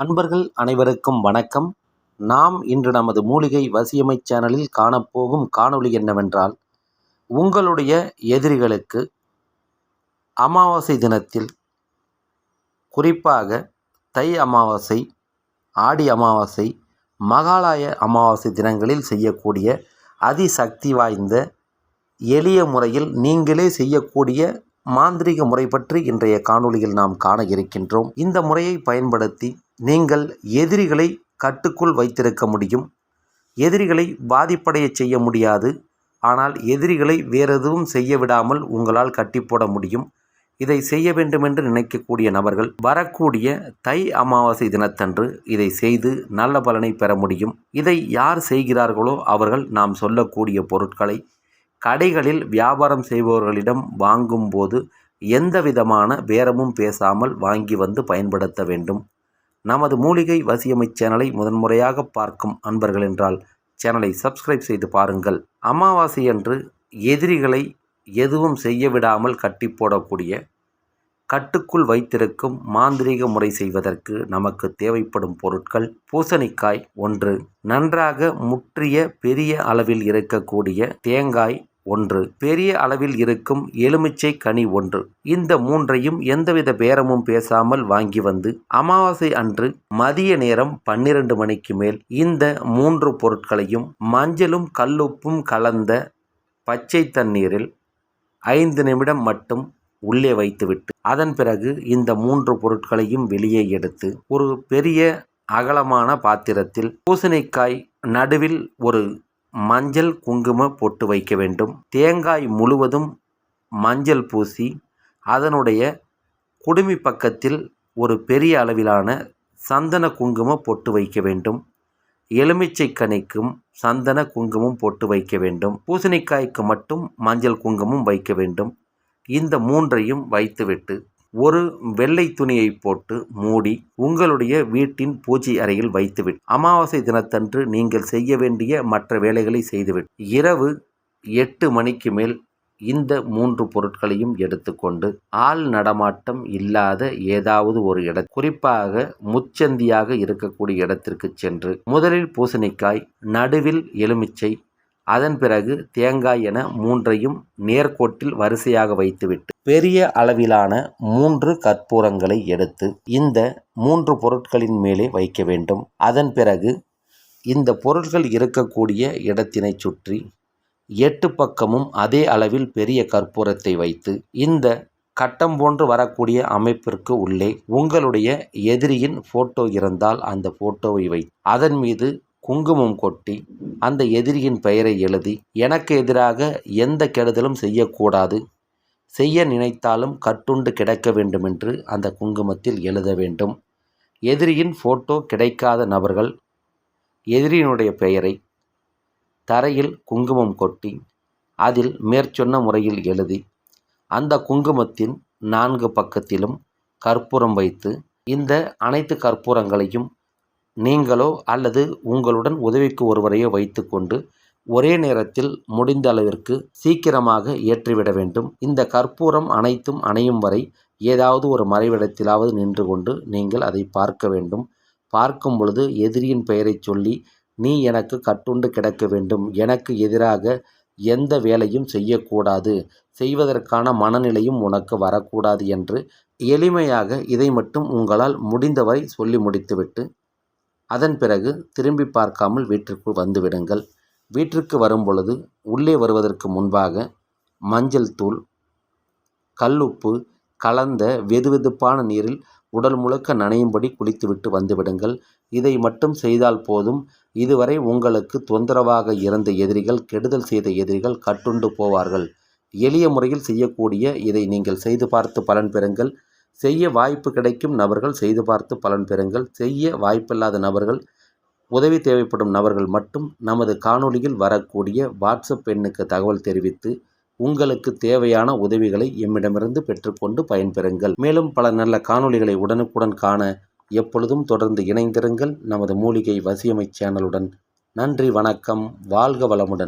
அன்பர்கள் அனைவருக்கும் வணக்கம். நாம் இன்று நமது மூலிகை வசியமை சேனலில் காணப்போகும் காணொளி என்னவென்றால் உங்களுடைய எதிரிகளுக்கு அமாவாசை தினத்தில் குறிப்பாக தை அமாவாசை ஆடி அமாவாசை மகாலய அமாவாசை தினங்களில் செய்யக்கூடிய அதிசக்தி வாய்ந்த எளிய முறையில் நீங்களே செய்யக்கூடிய மாந்திரீக முறை பற்றி இன்றைய காணொளியில் நாம் காண இருக்கின்றோம். இந்த முறையை பயன்படுத்தி நீங்கள் எதிரிகளை கட்டுக்குள் வைத்திருக்க முடியும். எதிரிகளை பாதிப்படைய செய்ய முடியாது. ஆனால் எதிரிகளை வேறெதுவும் செய்ய விடாமல் உங்களால் கட்டி போட முடியும். இதை செய்ய வேண்டுமென்று நினைக்கக்கூடிய நபர்கள் வரக்கூடிய தை அமாவாசை தினத்தன்று இதை செய்து நல்ல பலனை பெற முடியும். இதை யார் செய்கிறார்களோ அவர்கள் நாம் சொல்லக்கூடிய பொருட்களை கடைகளில் வியாபாரம் செய்பவர்களிடம் வாங்கும்போது எந்த விதமான பேரமும் பேசாமல் வாங்கி வந்து பயன்படுத்த வேண்டும். நமது மூலிகை வசியமை சேனலை முதன்முறையாக பார்க்கும் அன்பர்கள் என்றால் சேனலை சப்ஸ்கிரைப் செய்து பாருங்கள். அமாவாசை அன்று எதிரிகளை எதுவும் செய்ய விடாமல் கட்டி போடக்கூடிய கட்டுக்குள் வைத்திருக்கும் மாந்திரீக முறை செய்வதற்கு நமக்கு தேவைப்படும் பொருட்கள் பூசணிக்காய் ஒன்று. நன்றாக முற்றிய பெரிய அளவில் இருக்கக்கூடிய தேங்காய் ஒன்று. பெரிய அளவில் இருக்கும் எலுமிச்சை கனி ஒன்று. இந்த மூன்றையும் எந்தவித பேரமும் பேசாமல் வாங்கி வந்து அமாவாசை அன்று மதிய நேரம் பன்னிரண்டு மணிக்கு மேல் இந்த மூன்று பொருட்களையும் மஞ்சளும் கல்லுப்பும் கலந்த பச்சை தண்ணீரில் ஐந்து நிமிடம் மட்டும் உள்ளே வைத்துவிட்டு அதன் பிறகு இந்த மூன்று பொருட்களையும் வெளியே எடுத்து ஒரு பெரிய அகலமான பாத்திரத்தில் பூசணிக்காய் நடுவில் ஒரு மஞ்சள் குங்கும பொட்டு வைக்க வேண்டும். தேங்காய் முழுவதும் மஞ்சள் பூசி அதனுடைய குடுமி பக்கத்தில் ஒரு பெரிய அளவிலான சந்தன குங்கும பொட்டு வைக்க வேண்டும். எலுமிச்சை கனிக்கும் சந்தன குங்குமம் போட்டு வைக்க வேண்டும். பூசணிக்காய்க்கு மட்டும் மஞ்சள் குங்குமம் வைக்க வேண்டும். இந்த மூன்றையும் வைத்துவிட்டு ஒரு வெள்ளை துணியை போட்டு மூடி உங்களுடைய வீட்டின் பூஜை அறையில் வைத்துவிட்டு அமாவாசை தினத்தன்று நீங்கள் செய்ய வேண்டிய மற்ற வேலைகளை செய்துவிட்டு இரவு எட்டு மணிக்கு மேல் இந்த மூன்று பொருட்களையும் எடுத்துக்கொண்டு ஆள் நடமாட்டம் இல்லாத ஏதாவது ஒரு இடம் குறிப்பாக முச்சந்தியாக இருக்கக்கூடிய இடத்திற்கு சென்று முதலில் பூசணிக்காய் நடுவில் எலுமிச்சை அதன் பிறகு தேங்காய் என மூன்றையும் நேர்கோட்டில் வரிசையாக வைத்துவிட்டு பெரிய அளவிலான மூன்று கற்பூரங்களை எடுத்து இந்த மூன்று பொருட்களின் மேலே வைக்க வேண்டும். அதன் பிறகு இந்த பொருட்கள் இருக்கக்கூடிய இடத்தினை சுற்றி எட்டு பக்கமும் அதே அளவில் பெரிய கற்பூரத்தை வைத்து இந்த கட்டம் போன்று வரக்கூடிய அமைப்பிற்கு உள்ளே உங்களுடைய எதிரியின் போட்டோ இருந்தால் அந்த போட்டோவை வை அதன் மீது குங்குமம் கொட்டி அந்த எதிரியின் பெயரை எழுதி எனக்கு எதிராக எந்த கெடுதலும் செய்யக்கூடாது. செய்ய நினைத்தாலும் கட்டுண்டு கிடக்க வேண்டுமென்று அந்த குங்குமத்தில் எழுத வேண்டும். எதிரியின் ஃபோட்டோ கிடைக்காத நபர்கள். எதிரியினுடைய பெயரை தரையில் குங்குமம் கொட்டி அதில் மேற்சொன்ன முறையில் எழுதி அந்த குங்குமத்தின் நான்கு பக்கத்திலும் கற்பூரம் வைத்து இந்த அனைத்து கற்பூரங்களையும் நீங்களோ அல்லது உங்களுடன் உதவிக்கு ஒருவரையோ வைத்துக்கொண்டு ஒரே நேரத்தில் முடிந்த அளவிற்கு சீக்கிரமாக ஏற்றிவிட வேண்டும். இந்த கற்பூரம் அனைத்தும் அணையும் வரை ஏதாவது ஒரு மறைவிடத்திலாவது நின்று கொண்டு நீங்கள் அதை பார்க்க வேண்டும். பார்க்கும் பொழுது எதிரியின் பெயரை சொல்லி நீ எனக்கு கட்டுண்டு கிடக்க வேண்டும். எனக்கு எதிராக எந்த வேலையும் செய்யக்கூடாது. செய்வதற்கான மனநிலையும் உனக்கு வரக்கூடாது என்று எளிமையாக இதை மட்டும் உங்களால் முடிந்தவரை சொல்லி முடித்துவிட்டு அதன் பிறகு திரும்பி பார்க்காமல் வீட்டிற்குள் வந்துவிடுங்கள் வீட்டிற்கு வரும் பொழுது உள்ளே வருவதற்கு முன்பாக மஞ்சள் தூள் கல்லுப்பு கலந்த வெதுவெதுப்பான நீரில் உடல் முழுக்க நனையும்படி குளித்துவிட்டு வந்துவிடுங்கள். இதை மட்டும் செய்தால் போதும். இதுவரை உங்களுக்கு தொந்தரவாக இருந்த எதிரிகள் கெடுதல் செய்த எதிரிகள் கட்டுண்டு போவார்கள். எளிய முறையில் செய்யக்கூடிய இதை நீங்கள் செய்து பார்த்து பலன் பெறுங்கள். செய்ய வாய்ப்பு கிடைக்கும் நபர்கள் செய்து பார்த்து பலன் பெறுங்கள். செய்ய வாய்ப்பில்லாத நபர்கள் உதவி தேவைப்படும் நபர்கள் மட்டும் நமது காணொளியில் வரக்கூடிய வாட்ஸ்அப் எண்ணுக்கு தகவல் தெரிவித்து உங்களுக்கு தேவையான உதவிகளை எம்மிடமிருந்து பெற்றுக்கொண்டு பயன்பெறுங்கள். மேலும் பல நல்ல காணொளிகளை உடனுக்குடன் காண எப்பொழுதும் தொடர்ந்து இணைந்திருங்கள். நமது மூலிகை வசியமை சேனலுடன் நன்றி வணக்கம் வாழ்க வளமுடன்.